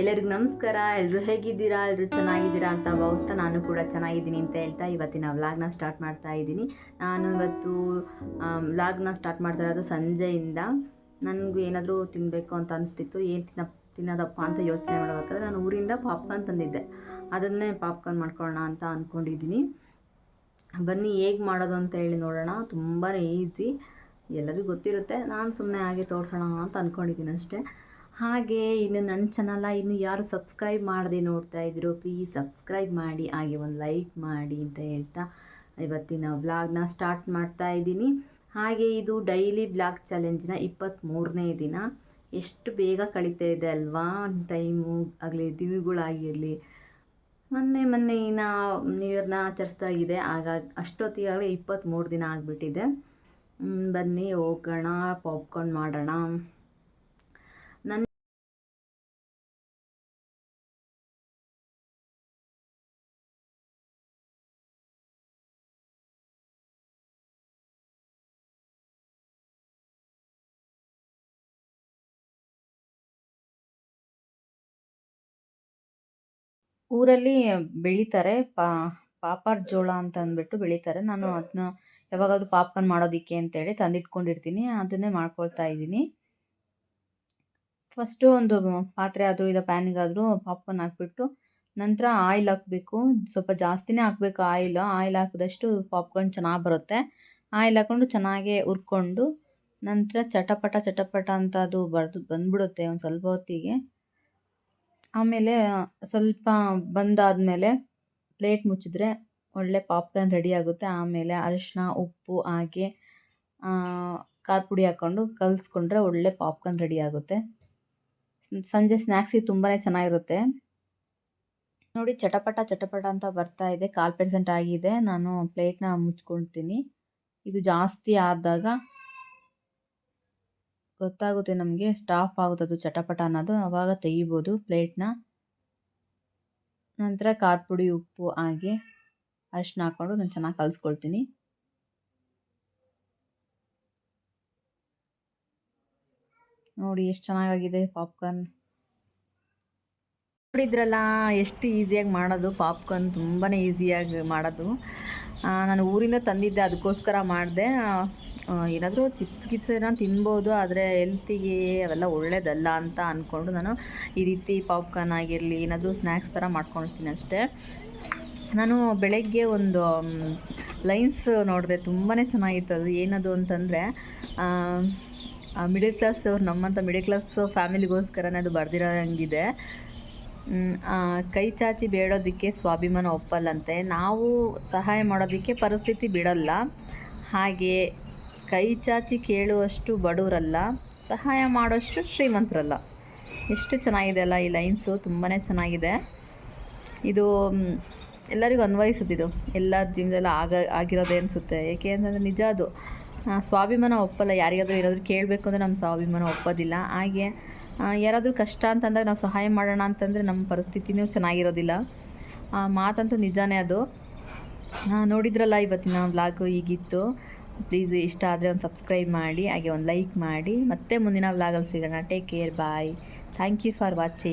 ಎಲ್ಲರಿಗೂ ನಮಸ್ಕಾರ. ಎಲ್ಲರೂ ಹೇಗಿದ್ದೀರಾ? ಎಲ್ಲರೂ ಚೆನ್ನಾಗಿದ್ದೀರಾ ಅಂತ ಭಾವಿಸ್ತಾ ನಾನು ಕೂಡ ಚೆನ್ನಾಗಿದ್ದೀನಿ ಅಂತ ಹೇಳ್ತಾ ಇವತ್ತಿನ ವ್ಲಾಗ್ನ ಸ್ಟಾರ್ಟ್ ಮಾಡ್ತಾ ಇದ್ದೀನಿ. ನಾನು ಇವತ್ತು ವ್ಲಾಗ್ನ ಸ್ಟಾರ್ಟ್ ಮಾಡ್ತಾ ಇರೋದು ಸಂಜೆಯಿಂದ. ನನಗೂ ಏನಾದರೂ ತಿನ್ನಬೇಕು ಅಂತ ಅನಿಸ್ತಿತ್ತು. ಏನು ತಿನ್ನ, ತಿನ್ನೋದಪ್ಪ ಅಂತ ಯೋಚನೆ ಮಾಡಬೇಕಾದ್ರೆ ನಾನು ಊರಿಂದ ಪಾಪ್ಕಾರ್ನ್ ತಂದಿದ್ದೆ. ಅದನ್ನೇ ಪಾಪ್ಕಾರ್ನ್ ಮಾಡ್ಕೊಳ್ಳೋಣ ಅಂತ ಅಂದ್ಕೊಂಡಿದ್ದೀನಿ ಬನ್ನಿ ಹೇಗೆ ಮಾಡೋದು ಅಂತ ಹೇಳಿ ನೋಡೋಣ. ತುಂಬಾ ಈಸಿ. ಎಲ್ಲರಿಗೂ ಗೊತ್ತಿರುತ್ತೆ. ನಾನು ಸುಮ್ಮನೆ ಹಾಗೆ ತೋರಿಸೋಣ ಅಂತ ಅಂದ್ಕೊಂಡಿದ್ದೀನಿ ಅಷ್ಟೇ. ಹಾಗೆ ಇನ್ನು ನನ್ನ ಚಾನಲ ಇನ್ನು ಯಾರು ಸಬ್ಸ್ಕ್ರೈಬ್ ಮಾಡದೆ ನೋಡ್ತಾ ಇದ್ರು ಪ್ಲೀಸ್ ಸಬ್ಸ್ಕ್ರೈಬ್ ಮಾಡಿ, ಹಾಗೆ ಒಂದು ಲೈಕ್ ಮಾಡಿ ಅಂತ ಹೇಳ್ತಾ ಇವತ್ತಿನ ವ್ಲಾಗ್ನ ಸ್ಟಾರ್ಟ್ ಮಾಡ್ತಾ ಇದ್ದೀನಿ. ಹಾಗೆ ಇದು ಡೈಲಿ ಬ್ಲಾಗ್ ಚಾಲೆಂಜಿನ ಇಪ್ಪತ್ತ್ಮೂರನೇ ದಿನ. ಎಷ್ಟು ಬೇಗ ಕಳೀತಾ ಇದೆ ಅಲ್ವಾ? ಟೈಮು ಆಗಲಿ, ದಿನಗಳಾಗಿರಲಿ. ಮೊನ್ನೆ ಮೊನ್ನೆ ಇನ್ನು ನ್ಯೂ ಇಯರ್ನ ಆಚರಿಸ್ತಾ ಇದೆ. ಆಗ ಅಷ್ಟೊತ್ತಿಗಾಗಲೇ ಇಪ್ಪತ್ತ್ಮೂರು ದಿನ ಆಗಿಬಿಟ್ಟಿದೆ. ಬನ್ನಿ ಹೋಗೋಣ ಪಾಪ್ಕಾರ್ನ್ ಮಾಡೋಣ. ಊರಲ್ಲಿ ಬೆಳೀತಾರೆ. ಪಾ, ಪಾಪರ್ ಜೋಳ ಅಂತ ಅಂದ್ಬಿಟ್ಟು ಬೆಳೀತಾರೆ. ನಾನು ಅದನ್ನ ಯಾವಾಗಾದರೂ ಪಾಪ್ಕಾರ್ನ್ ಮಾಡೋದಕ್ಕೆ ಅಂತೇಳಿ ತಂದಿಟ್ಕೊಂಡಿರ್ತೀನಿ. ಅದನ್ನೇ ಮಾಡ್ಕೊಳ್ತಾ ಇದ್ದೀನಿ. ಫಸ್ಟು ಒಂದು ಪಾತ್ರೆ ಆದರೂ ಇಲ್ಲ ಪ್ಯಾನಿಗಾದರೂ ಪಾಪ್ಕಾರ್ನ್ ಹಾಕ್ಬಿಟ್ಟು ನಂತರ ಆಯಿಲ್ ಹಾಕಬೇಕು. ಸ್ವಲ್ಪ ಜಾಸ್ತಿನೇ ಹಾಕಬೇಕು ಆಯಿಲ್. ಆಯಿಲ್ ಹಾಕಿದಷ್ಟು ಪಾಪ್ಕಾರ್ನ್ ಚೆನ್ನಾಗಿ ಬರುತ್ತೆ. ಆಯಿಲ್ ಹಾಕ್ಕೊಂಡು ಚೆನ್ನಾಗೇ ಹುರ್ಕೊಂಡು ನಂತರ ಚಟಪಟ ಚಟಪಟ ಅಂತ ಅದು ಬರ್ದು ಬಂದ್ಬಿಡುತ್ತೆ ಒಂದು ಸ್ವಲ್ಪ ಹೊತ್ತಿಗೆ. ಆಮೇಲೆ, ಸ್ವಲ್ಪ ಬಂದಾದಮೇಲೆ ಪ್ಲೇಟ್ ಮುಚ್ಚಿದ್ರೆ ಒಳ್ಳೆ ಪಾಪ್ಕಾರ್ನ್ ರೆಡಿ ಆಗುತ್ತೆ. ಆಮೇಲೆ ಅರಿಶಿನ ಉಪ್ಪು ಹಾಕಿ ಖಾರ ಪುಡಿ ಹಾಕ್ಕೊಂಡು ಕಲಿಸ್ಕೊಂಡ್ರೆ ಒಳ್ಳೆ ಪಾಪ್ಕಾರ್ನ್ ರೆಡಿ ಆಗುತ್ತೆ. ಸಂಜೆ ಸ್ನ್ಯಾಕ್ಸಿಗೆ ತುಂಬಾ ಚೆನ್ನಾಗಿರುತ್ತೆ. ನೋಡಿ, ಚಟಪಟ ಚಟಪಟ ಅಂತ ಬರ್ತಾ ಇದೆ. ಕಾಲು ಪರ್ಸೆಂಟ್ ಆಗಿದೆ. ನಾನು ಪ್ಲೇಟ್ನ ಮುಚ್ಕೊಳ್ತೀನಿ ಇದು ಜಾಸ್ತಿ ಆದಾಗ ಗೊತ್ತಾಗುತ್ತೆ ನಮಗೆ ಸ್ಟಾಫ್ ಆಗುತ್ತೆ ಅದು ಚಟಪಟ ಅನ್ನೋದು ಆವಾಗ ತೆಗಿಬೋದು ಪ್ಲೇಟ್ನ ನಂತರ ಖಾರ ಪುಡಿ ಉಪ್ಪು, ಹಾಗೆ ಅರಿಶಿನ ಹಾಕ್ಕೊಂಡು ನಾನು ಚೆನ್ನಾಗಿ ಕಲಿಸ್ಕೊಳ್ತೀನಿ. ನೋಡಿ ಎಷ್ಟು ಚೆನ್ನಾಗಾಗಿದೆ ಪಾಪ್ಕಾರ್ನ್ ನೋಡಿದ್ರಲ್ಲ, ಎಷ್ಟು ಈಸಿಯಾಗಿ ಮಾಡೋದು ಪಾಪ್ಕಾರ್ನ್ ತುಂಬಾ ಈಸಿಯಾಗಿ ಮಾಡೋದು. ನಾನು ಊರಿಂದ ತಂದಿದ್ದೆ, ಅದಕ್ಕೋಸ್ಕರ ಮಾಡಿದೆ. ಏನಾದರೂ ಚಿಪ್ಸ್ ಗಿಪ್ಸ್ ಏನೋ ತಿನ್ಬೋದು, ಆದರೆ ಹೆಲ್ತಿಗೆ ಅವೆಲ್ಲ ಒಳ್ಳೇದಲ್ಲ ಅಂತ ಅಂದ್ಕೊಂಡು ನಾನು ಈ ರೀತಿ ಪಾಪ್ಕಾರ್ನ್ ಆಗಿರಲಿ, ಏನಾದರೂ ಸ್ನ್ಯಾಕ್ಸ್ ಥರ ಮಾಡ್ಕೊಳ್ತೀನಿ ಅಷ್ಟೇ. ನಾನು ಬೆಳಗ್ಗೆ ಒಂದು ಲೈನ್ಸ್ ನೋಡಿದೆ ತುಂಬಾ ಚೆನ್ನಾಗಿತ್ತು ಅದು. ಏನದು ಅಂತಂದರೆ ಮಿಡಲ್ ಕ್ಲಾಸ್ ಅವ್ರು ನಮ್ಮಂಥ ಮಿಡಲ್ ಕ್ಲಾಸ್ ಫ್ಯಾಮಿಲಿಗೋಸ್ಕರನೇ ಅದು ಬರ್ದಿರೋ ಹಂಗಿದೆ. ಕೈ ಚಾಚಿ ಬೇಡೋದಕ್ಕೆ ಸ್ವಾಭಿಮಾನ ಒಪ್ಪಲ್ಲಂತೆ. ನಾವು ಸಹಾಯ ಮಾಡೋದಕ್ಕೆ ಪರಿಸ್ಥಿತಿ ಬಿಡಲ್ಲ. ಹಾಗೆ ಕೈ ಚಾಚಿ ಕೇಳುವಷ್ಟು ಬಡವರಲ್ಲ ಸಹಾಯ ಮಾಡೋಷ್ಟು ಶ್ರೀಮಂತರಲ್ಲ. ಎಷ್ಟು ಚೆನ್ನಾಗಿದೆ ಅಲ್ಲ ಈ ಲೈನ್ಸು ತುಂಬಾ ಚೆನ್ನಾಗಿದೆ. ಇದು ಎಲ್ಲರಿಗೂ ಅನ್ವಯಿಸುತ್ತಿದ್ದು ಎಲ್ಲರ ಜೀವನದಲ್ಲಿ ಆಗ, ಆಗಿರೋದೇ ಅನಿಸುತ್ತೆ. ಏಕೆ ಅಂತಂದರೆ ನಿಜ ಅದು. ಸ್ವಾಭಿಮಾನ ಒಪ್ಪಲ್ಲ, ಯಾರಿಗಾದರೂ ಏನಾದರೂ ಕೇಳಬೇಕು ಅಂದರೆ ನಮ್ಮ ಸ್ವಾಭಿಮಾನ ಒಪ್ಪೋದಿಲ್ಲ. ಹಾಗೆ ಯಾರಾದರೂ ಕಷ್ಟ ಅಂತಂದಾಗ ನಾವು ಸಹಾಯ ಮಾಡೋಣ ಅಂತಂದರೆ ನಮ್ಮ ಪರಿಸ್ಥಿತಿನೂ ಚೆನ್ನಾಗಿರೋದಿಲ್ಲ. ಮಾತಂತೂ ನಿಜಾನೇ ಅದು. ನೋಡಿದ್ರಲ್ಲ ಇವತ್ತಿನ ವ್ಲಾಗು ಈಗಿತ್ತು. ಪ್ಲೀಸ್ ಇಷ್ಟ ಆದರೆ ಒಂದು ಸಬ್ಸ್ಕ್ರೈಬ್ ಮಾಡಿ, ಹಾಗೆ ಒಂದು ಲೈಕ್ ಮಾಡಿ. ಮತ್ತೆ ಮುಂದಿನ ವ್ಲಾಗಲ್ಲಿ ಸಿಗೋಣ. Take care bye thank you for watching